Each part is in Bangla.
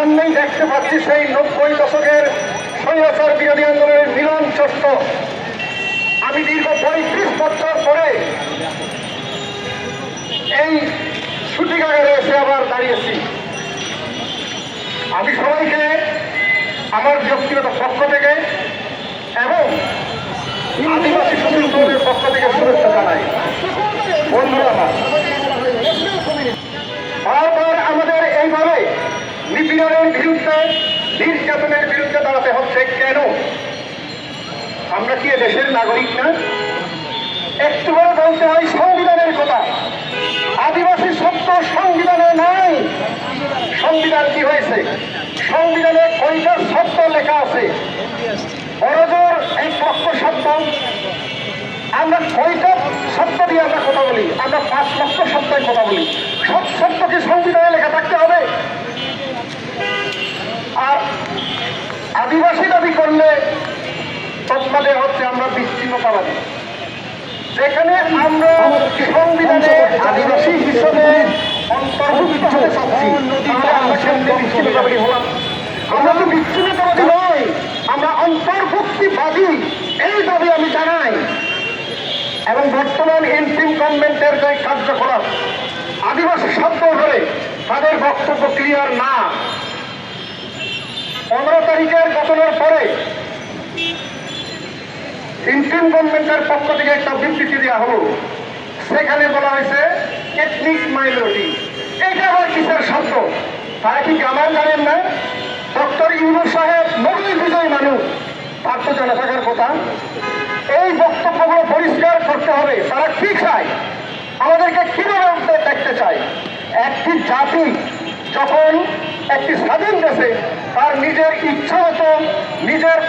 সামনেই দেখতে পাচ্ছি সেই নব্বই দশকের স্বৈরাচার বিরোধী আন্দোলনের মিলন চত্ব আমি দীর্ঘ পঁয়ত্রিশ বছর পরে এই শুটিকাগারে এসে আবার দাঁড়িয়েছি। আমি সবাইকে আমার ব্যক্তিগত পক্ষ থেকে এবং আদিবাসী সংগঠনের পক্ষ থেকে শুভেচ্ছা জানাই। বন্ধুরা আমার নিপীড়নের বিরুদ্ধে, নির্যাতনের বিরুদ্ধে দাঁড়াতে হচ্ছে কেন? আমরা কি দেশের নাগরিক না? একটু করে বলতে হয়, সংবিধানের কথা। আদিবাসী শব্দ সংবিধানে নাই। সংবিধান কি হয়েছে? সংবিধানে কয়টা শব্দ লেখা আছে? বড়জোর এক লক্ষ শব্দ আমরা কয়টা শব্দ দিয়ে আমরা কথা বলি? আমরা পাঁচ লক্ষ শব্দের কথা বলি। সব শব্দ কি সংবিধানে লেখা থাকতে হবে আর আদিবাসী দাবি করলে তৎমাদের হচ্ছে আমরা বিচ্ছিন্নতাবাদী যেখানে আমরা সংবিধানে আদিবাসী হিসেবে অন্তর্ভুক্ত হতে চাচ্ছি আমরা কেমনে বিচ্ছিন্নতাবাদী হলাম আমরা তো বিচ্ছিন্নতাবাদী নয় আমরা অন্তর্ভুক্তিবাদী। এই দাবি আমি জানাই। এবং বর্তমান ইন্টিম গভর্নমেন্টের যে কার্যকলাপ, আদিবাসী শব্দ ধরে তাদের বক্তব্য ক্লিয়ার না। পনেরো তারিখের ঘটনার পরে ইন্টিম গভর্নমেন্টের পক্ষ থেকে একটা বিবৃতি দেওয়া হলো। সেখানে বলা হয়েছে এথনিক মাইনরিটি এটা আবার কিসের শব্দ? তারা কি আমার জানেন না? ডক্টর ইউনুস সাহেব নোবেল বিজয়ী মানুষ তার তো জানা থাকার কথা। এই বক্তব্যগুলো পরিষ্কার করতে হবে। তারা কি চায়? আমাদেরকে কীভাবে দেখতে চায়? একটি জাতি যখন একটি স্বাধীন দেশে তার নিজের ইচ্ছা মতো, নিজের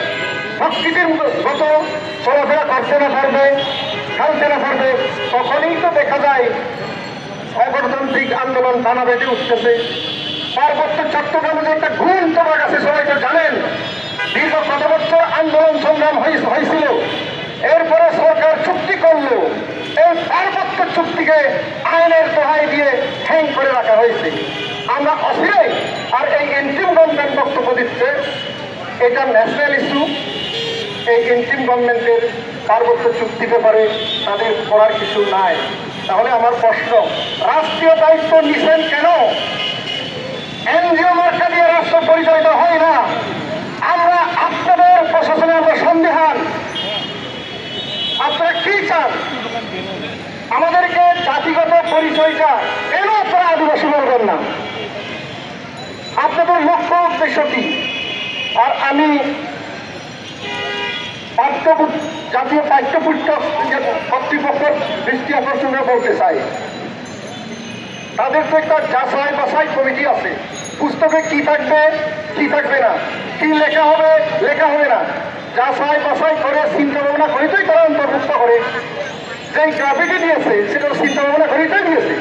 প্রকৃতির মতো চলাফেরা করতে না পারবে খেলতে না পারবে, তখনই তো দেখা যায় অগণতান্ত্রিক আন্দোলন টানা বেঁধে উঠতেছে। পার্বত্য চট্টগ্রামে যে একটা ঘুম তোমার কাছে, সবাই তো জানেন, দীর্ঘ কত বছর আন্দোলন সংগ্রাম হয়ে- হয়েছিল এরপরে সরকার চুক্তি করল। এই পার্বত্য চুক্তিকে আইনের দোহাই দিয়ে হ্যাং করে রাখা হয়েছে। আমরা অস্থিরাই। এই এন্ট্রিম গভর্নমেন্ট বক্তব্য দিচ্ছে। এটা ন্যাশনাল ইস্যু এই এন্ট্রিম গভর্নমেন্টের পার্বত্য চুক্তি ব্যাপারে তাদের করার কিছু নাই। তাহলে আমার প্রশ্ন, রাষ্ট্রীয় দায়িত্ব নিছেন কেন? এনজিও মার্কা দিয়ে রাষ্ট্র পরিচালিত হয় না। আমরা আপনাদের প্রশাসনে আমরা সন্দেহান। আপনারা কি চান? আমাদেরকে জাতিগত পরিচয়টা কেন আপনারা আদিবাসী বলবেন না? লক্ষ্য উদ্দেশ্য আর আমি জাতীয় পাঠ্যপুস্তক কর্তৃপক্ষের দৃষ্টি আকর্ষণে বলতে চাই। তাদের তো একটা যাচাই বাছাই কমিটি আছে। পুস্তকে কি থাকবে কি থাকবে না? কি লেখা হবে লেখা হবে না? যাচাই বাছাই করে, চিন্তা ভাবনা করে তোই তারা অন্তর্ভুক্ত করে। যে গ্রাফিটি দিয়েছে সেটা চিন্তা ভাবনা করেই দিয়েছে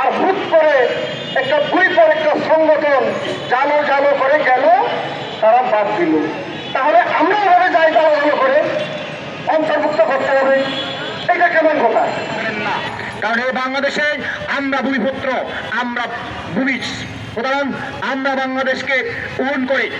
আর হুট করে একটা দুই পর একটা সংগঠন জালো জালো করে গেল, তারা বাদ দিল। তাহলে আমরা এভাবে যাই জালো জালো করে? অন্তর্ভুক্ত করতে হবে। এটা কেমন কথা? কারণ এই বাংলাদেশে আমরা ভূমিপুত্র, আমরা ভূমি উদাহরণ, আমরা বাংলাদেশকে ওন করে।